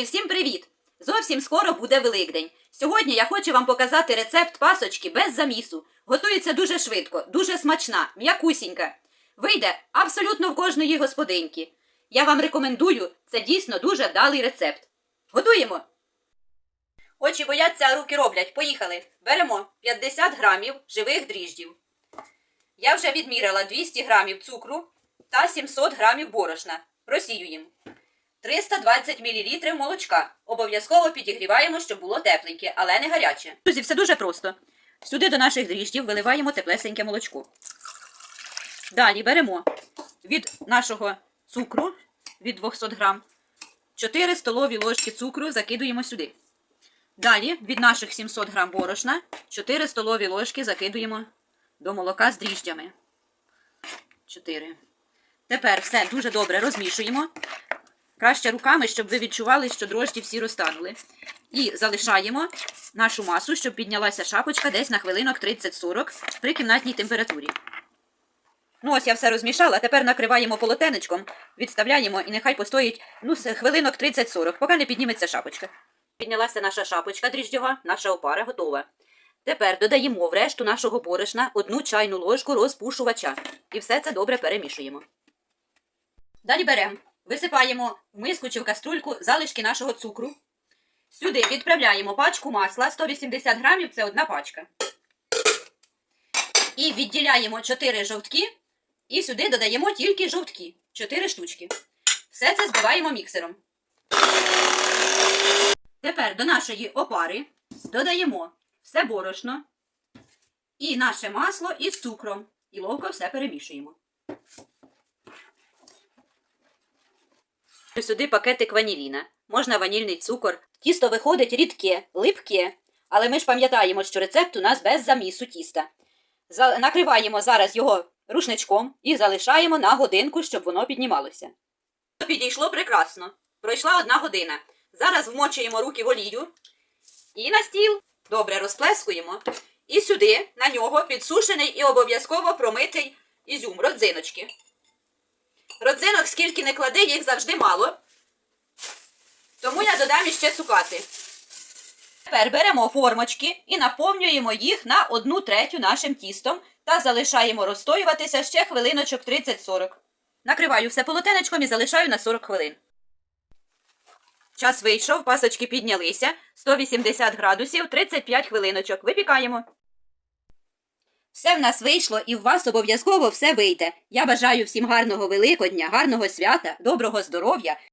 Друзі, всім привіт! Зовсім скоро буде Великдень. Сьогодні я хочу вам показати рецепт пасочки без замісу. Готується дуже швидко, дуже смачна, м'якусінька. Вийде абсолютно в кожної господинки. Я вам рекомендую, це дійсно дуже вдалий рецепт. Готуємо! Очі бояться, а руки роблять. Поїхали. Беремо 50 грамів живих дріждів. Я вже відміряла 200 грамів цукру та 700 грамів борошна. Просіюємо. 320 мл молочка. Обов'язково підігріваємо, щоб було тепленьке, але не гаряче. Друзі, все дуже просто. Сюди до наших дріждів виливаємо теплесеньке молочко. Далі беремо від нашого цукру від 200 грам 4 столові ложки цукру закидуємо сюди. Далі від наших 700 грам борошна 4 столові ложки закидуємо до молока з дріжджами. 4. Тепер все дуже добре розмішуємо. Краще руками, щоб ви відчували, що дрожджі всі розтанули. І залишаємо нашу масу, щоб піднялася шапочка десь на хвилинок 30-40 при кімнатній температурі. Ну, ось я все розмішала. Тепер накриваємо полотенечком, відставляємо і нехай постоїть ну, хвилинок 30-40, поки не підніметься шапочка. Піднялася наша шапочка дріжджова, наша опара готова. Тепер додаємо в решту нашого борошна одну чайну ложку розпушувача. І все це добре перемішуємо. Далі беремо, висипаємо в миску чи в каструльку залишки нашого цукру. Сюди відправляємо пачку масла 180 грамів це одна пачка. І відділяємо 4 жовтки. І сюди додаємо тільки жовтки 4 штучки. Все це збиваємо міксером. Тепер до нашої опари додаємо все борошно і наше масло із цукром. І ловко все перемішуємо. Сюди пакетик ваніліна. Можна ванільний цукор. Тісто виходить рідке, липке, але ми ж пам'ятаємо, що рецепт у нас без замісу тіста. Накриваємо зараз його рушничком і залишаємо на годинку, щоб воно піднімалося. Підійшло прекрасно. Пройшла одна година. Зараз вмочуємо руки в олію і на стіл. Добре розплескуємо. І сюди на нього підсушений і обов'язково промитий ізюм, родзиночки. Родзинок скільки не клади, їх завжди мало. Тому я додам іще цукати. Тепер беремо формочки і наповнюємо їх на одну третю нашим тістом та залишаємо розстоюватися ще хвилиночок 30-40. Накриваю все полотенечком і залишаю на 40 хвилин. Час вийшов, пасочки піднялися. 180 градусів, 35 хвилиночок. Випікаємо. Все в нас вийшло і в вас обов'язково все вийде. Я бажаю всім гарного Великодня, гарного свята, доброго здоров'я